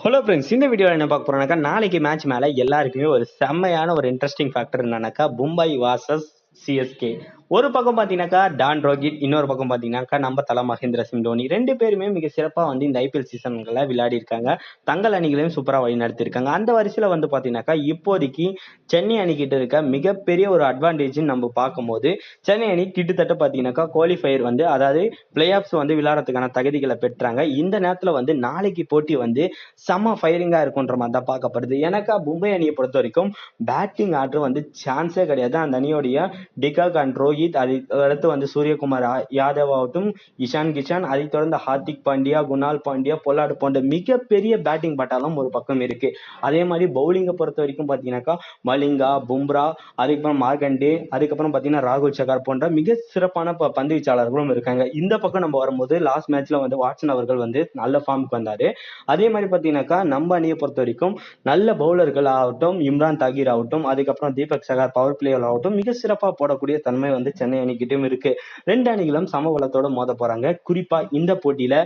Hello friends இந்த வீடியோவில் என்ன பார்க்க போறோம்னாக்கா நாளைக்கு மேட்ச் மேலே எல்லாருக்குமே ஒரு செம்மையான ஒரு இன்ட்ரெஸ்டிங் ஃபேக்டர் என்னன்னாக்கா மும்பை வாசஸ் சிஎஸ்கே ஒரு பக்கம் பார்த்தீங்கன்னாக்கா டான் ரோகிட் இன்னொரு பக்கம் பார்த்தீங்கன்னாக்கா நம்ம தல மகேந்திர சிங் தோனி. ரெண்டு பேருமே மிக சிறப்பாக வந்து இந்த ஐபிஎல் சீசன்களை விளையாடி இருக்காங்க. தங்கள் அணிகளையும் சூப்பராக வழி இருக்காங்க அந்த வரிசையில் வந்து பார்த்தீங்கன்னாக்கா இப்போதைக்கு சென்னை அணிக்கிட்ட இருக்க மிகப்பெரிய ஒரு அட்வான்டேஜ்னு நம்ம பார்க்கும்போது சென்னை அணி கிட்டத்தட்ட பார்த்தீங்கன்னாக்கா குவாலிஃபயர் வந்து அதாவது பிளே ஆஃப்ஸ் வந்து விளையாடுறதுக்கான தகுதிகளை பெற்றாங்க. இந்த நேரத்தில் வந்து நாளைக்கு போட்டி வந்து செம்ம ஃபயரிங்காக இருக்குன்ற மாதிரி தான் பார்க்கப்படுது. எனக்கா மும்பை அணியை பொறுத்த வரைக்கும் பேட்டிங் ஆர்டர் வந்து சான்ஸே கிடையாது. அந்த அணியோடைய டிகாக் அண்ட் ரோஹித் அதை அடுத்து வந்து சூரியகுமார் யாதவ் ஆகட்டும் இஷான் கிஷான் அதை தொடர்ந்து ஹார்திக் பாண்டியா குணால் பாண்டியா பொல்லாடு போன்ற மிகப்பெரிய பேட்டிங் பட்டாலும் ஒரு பக்கம் இருக்கு. அதே மாதிரி பவுலிங்கை பொறுத்த வரைக்கும் பார்த்தீங்கன்னாக்கா மலிங்கா பும்ரா அதுக்கப்புறம் மார்கண்டே அதுக்கப்புறம் பார்த்தீங்கன்னா ராகுல் சகார் போன்ற மிக சிறப்பான ப- பந்து வீச்சாளர்களும் இருக்காங்க. இந்த பக்கம் நம்ம வரும்போது லாஸ்ட் மேட்ச்ல வந்து வாட்சன் அவர்கள் வந்து நல்ல ஃபார்முக்கு வந்தாரு. அதே மாதிரி பார்த்தீங்கன்னாக்கா நம்ம அணியை பொறுத்த வரைக்கும் நல்ல பவுலர்கள் ஆகட்டும் இம்ரான் தாகீர் ஆகட்டும் அதுக்கப்புறம் தீபக் சகார் பவர் பிளேயர் ஆகட்டும் மிக சிறப்பாக போடக்கூடிய தன்மை வந்து சென்னை அணிக்கிட்டும் இருக்கு. ரெண்டு அணிகளும் சமபலத்தோட மோத போறாங்க. குறிப்பா இந்த போட்டியில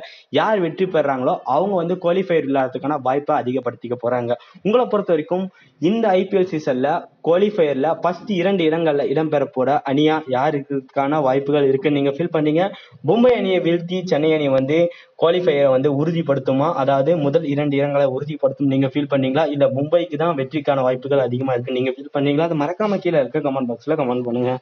யார் வெற்றி பெறாங்களோ அவங்க வந்து குவாலிஃபயர் இல்லாததுக்கான வாய்ப்பை அதிகப்படுத்திக்க போறாங்க. உங்களை பொறுத்த வரைக்கும் இந்த ஐபிஎல் சீசன்ல குவாலிஃபயர்ல ஃபர்ஸ்ட் இரண்டு இடங்கள்ல இடம்பெற போற அணியா யாருக்கான வாய்ப்புகள் இருக்குன்னு நீங்க ஃபீல் பண்ணீங்க? மும்பை அணியை வீழ்த்தி சென்னை அணி வந்து குவாலிஃபயரை வந்து உறுதிப்படுத்துமா? அதாவது முதல் இரண்டு இடங்களை உறுதிப்படுத்தும் நீங்க ஃபீல் பண்ணீங்களா? இல்ல மும்பைக்கு தான் வெற்றிக்கான வாய்ப்புகள் அதிகமா இருக்கு நீங்க ஃபீல் பண்ணீங்களா? அது மறக்காம கீழே இருக்க கமெண்ட் பாக்ஸ்ல கமெண்ட் பண்ணுங்க.